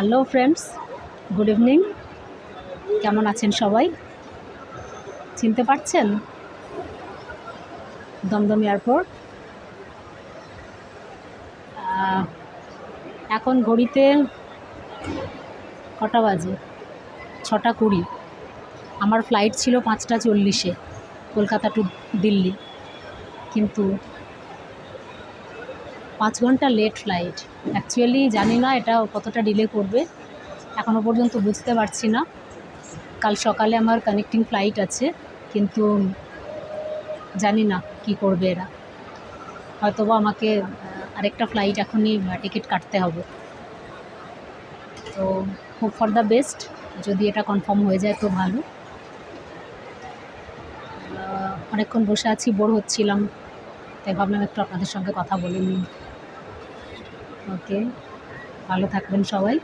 Hello friends good evening কেমন আছেন সবাই? চিনতে পারছেন? দমদম এয়ারপোর্ট। এখন ঘড়িতে কটা বাজে? ছটা কুড়ি। আমার ফ্লাইট ছিল পাঁচটা চল্লিশে, কলকাতা টু দিল্লি। কিন্তু পাঁচ ঘণ্টা লেট ফ্লাইট অ্যাকচুয়ালি জানি না এটা কতটা ডিলে করবে। এখনও পর্যন্ত বুঝতে পারছি না। কাল সকালে আমার কানেক্টিং ফ্লাইট আছে, কিন্তু জানি না কি করবে এরা। হয়তোবা আমাকে আরেকটা ফ্লাইট এখনই টিকিট কাটতে হবে। তো হোপ ফর দ্য বেস্ট যদি এটা কনফার্ম হয়ে যায় তো ভালো। অনেকক্ষণ বসে আছি বোর হচ্ছিলাম। তাই ভাবলাম একটু আপনাদের সঙ্গে কথা বলে নিই। ওকে ভালো থাকবেন সবাই।